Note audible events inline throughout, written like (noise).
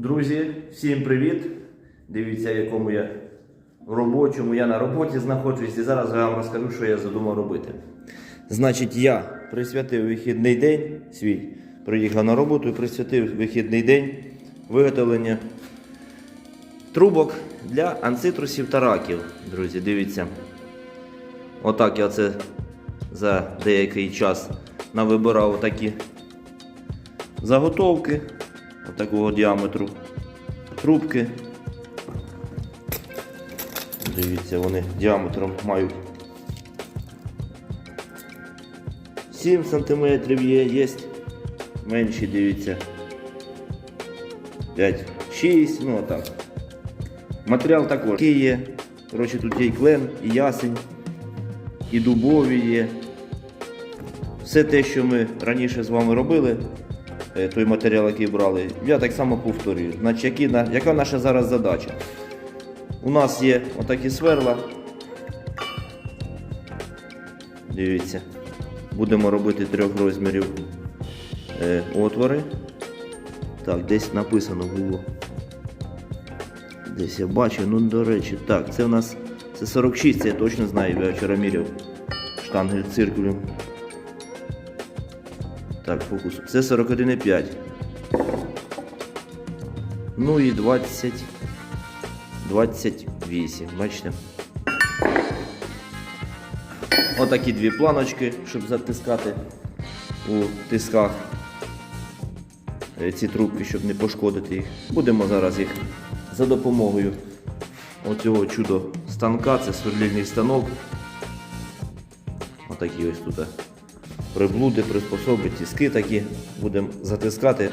Друзі, всім привіт! Дивіться, якому я робочому. Я на роботі знаходжусь і зараз я вам розкажу, що я задумав робити. Значить, я присвятив вихідний день свій, приїхав на роботу і присвятив вихідний день виготовлення трубок для анцитрусів та раків. Друзі, дивіться. Отак я це за деякий час навибирав такі заготовки такого діаметру трубки. Дивіться, вони діаметром мають 7 см є, є менші, дивіться. 5, 6, ну отак. Матеріал також є. Коротше, тут є і клен, і ясень, і дубові є. Все те, що ми раніше з вами робили, той матеріал, який брали, я так само повторюю. Значить, які, яка наша зараз задача? У нас є отакі сверла. Дивіться. Будемо робити трьох розмірів е, отвори. Так, десь написано було. Десь я бачу, ну до речі, так, це у нас це 46, це я точно знаю, я вчора міряв штангель циркулем. Так, фокус. Це 41,5. Ну і 20. 28. Бачите? Отакі дві планочки, щоб затискати у тисках ці трубки, щоб не пошкодити їх. Будемо зараз їх за допомогою оцього чудо станка, це сверлильний станок. Отакі ось тут приблуди, приспособи, тіски такі. Будемо затискати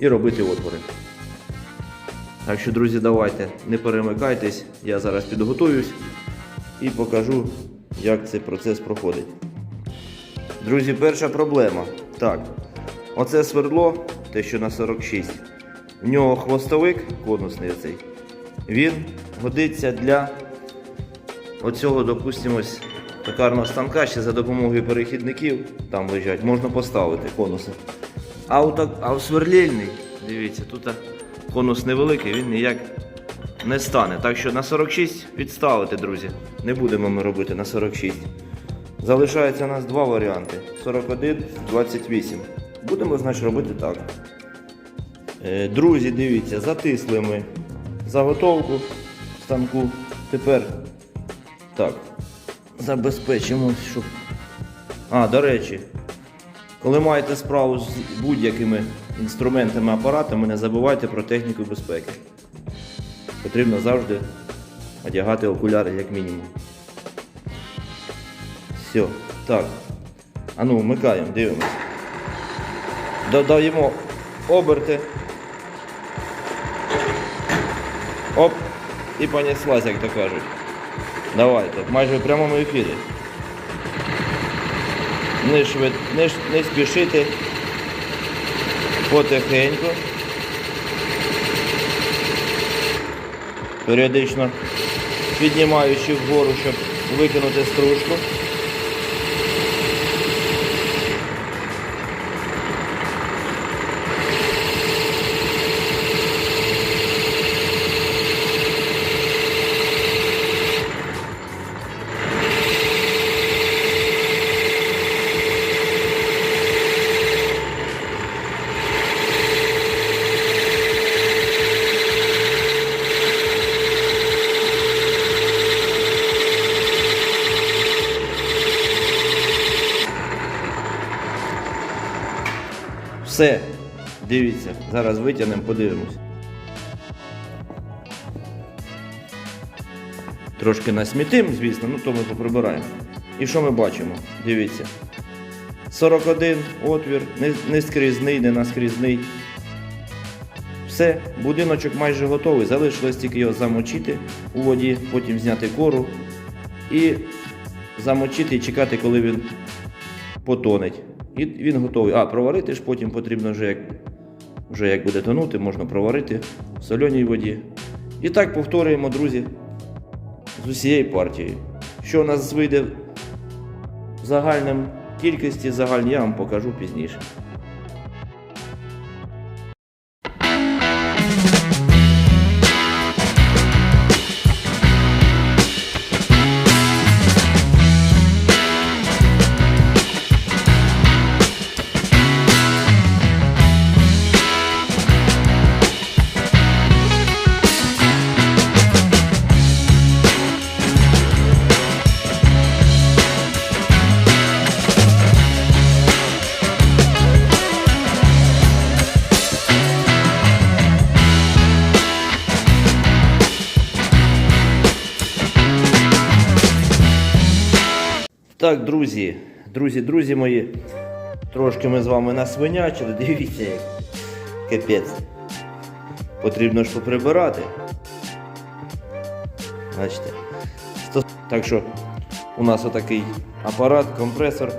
і робити отвори. Так що, друзі, давайте, не перемикайтесь, я зараз підготуюсь і покажу, як цей процес проходить. Друзі, перша проблема. Так, оце свердло, те, що на 46. В нього хвостовик конусний оцей. Він годиться для оцього, допустимо, ось токарного станка ще за допомогою перехідників, там лежать, можна поставити конуси. А у, так, а у сверлільний, дивіться, тут конус невеликий, він ніяк не стане. Так що на 46 відставити, друзі. Не будемо ми робити на 46. Залишається у нас два варіанти: 41, 28. Будемо, значить, робити так. Е, Друзі, дивіться, затисли ми заготовку станку. Тепер так, забезпечимо, щоб. А, до речі, коли маєте справу з будь-якими інструментами, апаратами, не забувайте про техніку безпеки. Потрібно завжди одягати окуляри як мінімум. Все, так. А ну, вмикаємо, дивимося. Додаємо оберти. Оп, і понеслась, як то кажуть. Давайте, майже в прямому ефірі. Не, швид... не, не спішити потихеньку. Періодично піднімаючи вгору, щоб викинути стружку. Все, дивіться, зараз витягнемо, подивимось. Трошки насмітим, звісно, ну то ми поприбираємо. І що ми бачимо? Дивіться. 41 отвір, не, не скрізний, не наскрізний. Все, будиночок майже готовий. Залишилось тільки його замочити у воді, потім зняти кору і замочити і чекати, коли він потонеть. І він готовий. А, проварити ж потім потрібно вже як, вже як буде тонути, можна проварити в соленій воді. І так повторюємо, друзі, з усією партією. Що у нас вийде в загальному кількості загальні, я вам покажу пізніше. Так, друзі, друзі, друзі мої, трошки ми з вами насвинячили, (laughs) дивіться, як капець. Потрібно ж поприбирати. Бачите. Так що у нас отакий апарат, компресор,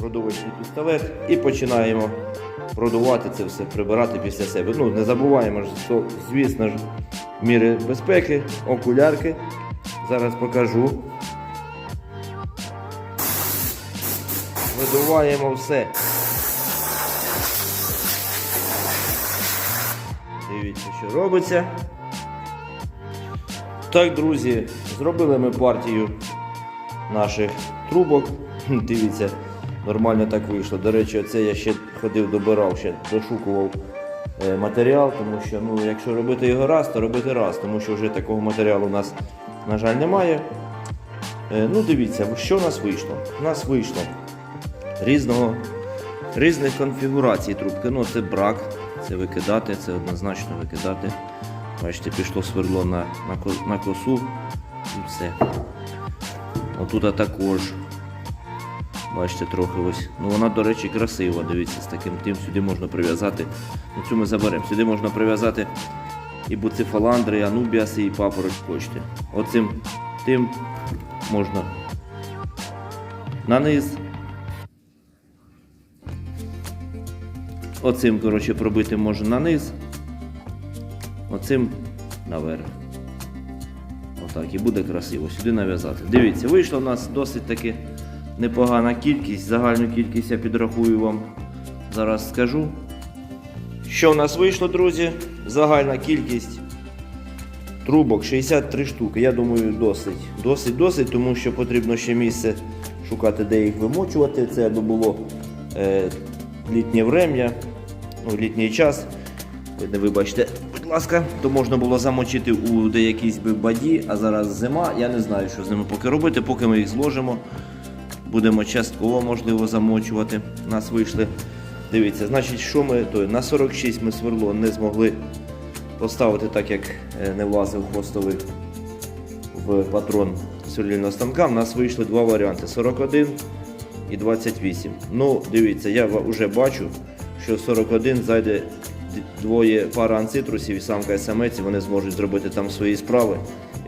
продувачний пістолет і починаємо продувати це все, прибирати після себе. Ну, не забуваємо що, звісно ж, міри безпеки, окулярки. Зараз покажу. Видуваємо все. Дивіться, що робиться. Так, друзі, зробили ми партію наших трубок. Дивіться, нормально так вийшло. До речі, оце я ще ходив, добирав, ще дошукував е, матеріал, тому що ну, якщо робити його раз, то робити раз, тому що вже такого матеріалу у нас, на жаль, немає. Е, Ну, дивіться, що у нас вийшло? У нас вийшло різного, різних конфігурацій трубки. Ну, це брак, це викидати, це однозначно викидати. Бачите, пішло сверло на, на, на косу і все. Отут також. Бачите, трохи ось. Ну вона, до речі, красива, дивіться, з таким тим сюди можна прив'язати. Ну цю ми заберемо. Сюди можна прив'язати і буцефаландри, і анубіаси, і папороч почти. Оцим тим можна на Оцим, коротше, пробити можна на низ. Оцим наверх. Отак, і буде красиво. Сюди нав'язати. Дивіться, вийшла у нас досить таки непогана кількість. Загальну кількість я підрахую вам. Зараз скажу. Що в нас вийшло, друзі? Загальна кількість трубок 63 штуки. Я думаю, досить. Досить, досить, тому що потрібно ще місце шукати, де їх вимочувати. Це аби було е, літнє врем'я, ну, літній час. Не вибачте, будь ласка, то можна було замочити у деякійсь баді, а зараз зима. Я не знаю, що з ними поки робити, поки ми їх зложимо. Будемо частково, можливо, замочувати. Нас вийшли. Дивіться, значить, що ми то, на 46 ми сверло не змогли поставити, так як е, не влазив хвостовик в патрон сверлільного станка. У нас вийшли два варіанти: 41 і 28. Ну, дивіться, я вже бачу, що 41 зайде двоє пара анцитрусів і самка і самець, і вони зможуть зробити там свої справи,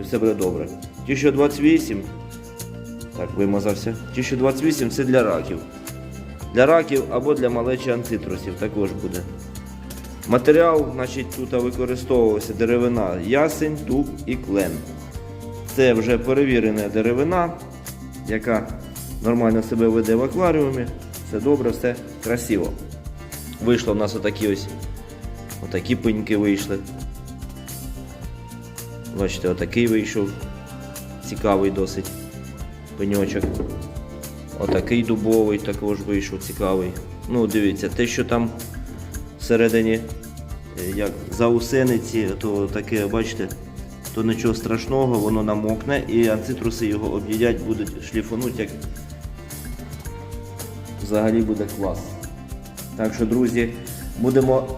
і все буде добре. Ті, що 28, так, вимазався. Ті, що 28 це для раків. Для раків або для малечі анцитрусів також буде. Матеріал, значить, тут використовувався деревина ясень, дуб і клен. Це вже перевірена деревина, яка нормально себе веде в акваріумі. Все добре, все красиво. Вийшло в нас отакі ось отакі пеньки вийшли. Бачите, отакий вийшов. Цікавий досить пеньочок. Отакий дубовий також вийшов цікавий. Ну, дивіться, те, що там всередині, е, як заусениці, то таке, бачите, то нічого страшного, воно намокне і анцитруси його об'їдять, будуть шліфануть, як взагалі буде клас. Так що, друзі, будемо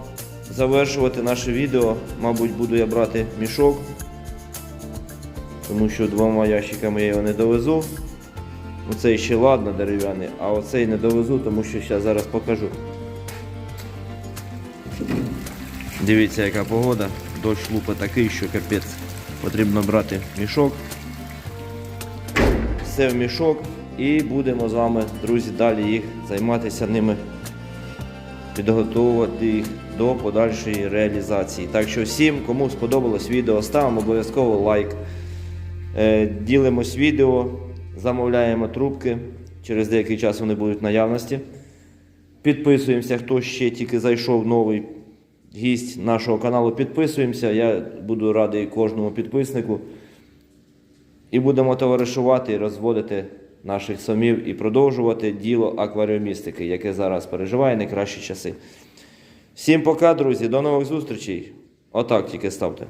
завершувати наше відео. Мабуть, буду я брати мішок, тому що двома ящиками я його не довезу. Ну цей ще ладно дерев'яний, а оцей не довезу, тому що зараз зараз покажу. Дивіться, яка погода. Дощ лупа такий, що капець. Потрібно брати мішок. Все в мішок і будемо з вами, друзі, далі їх займатися ними, підготовувати їх до подальшої реалізації. Так що всім, кому сподобалось відео, ставимо обов'язково лайк. Е, Ділимось відео, замовляємо трубки. Через деякий час вони будуть в наявності. Підписуємося, хто ще тільки зайшов новий гість нашого каналу. Підписуємося. Я буду радий кожному підписнику. І будемо товаришувати і розводити наших самів і продовжувати діло акваріумістики, яке зараз переживає найкращі часи. Всім пока, друзі, до нових зустрічей. Отак тільки ставте.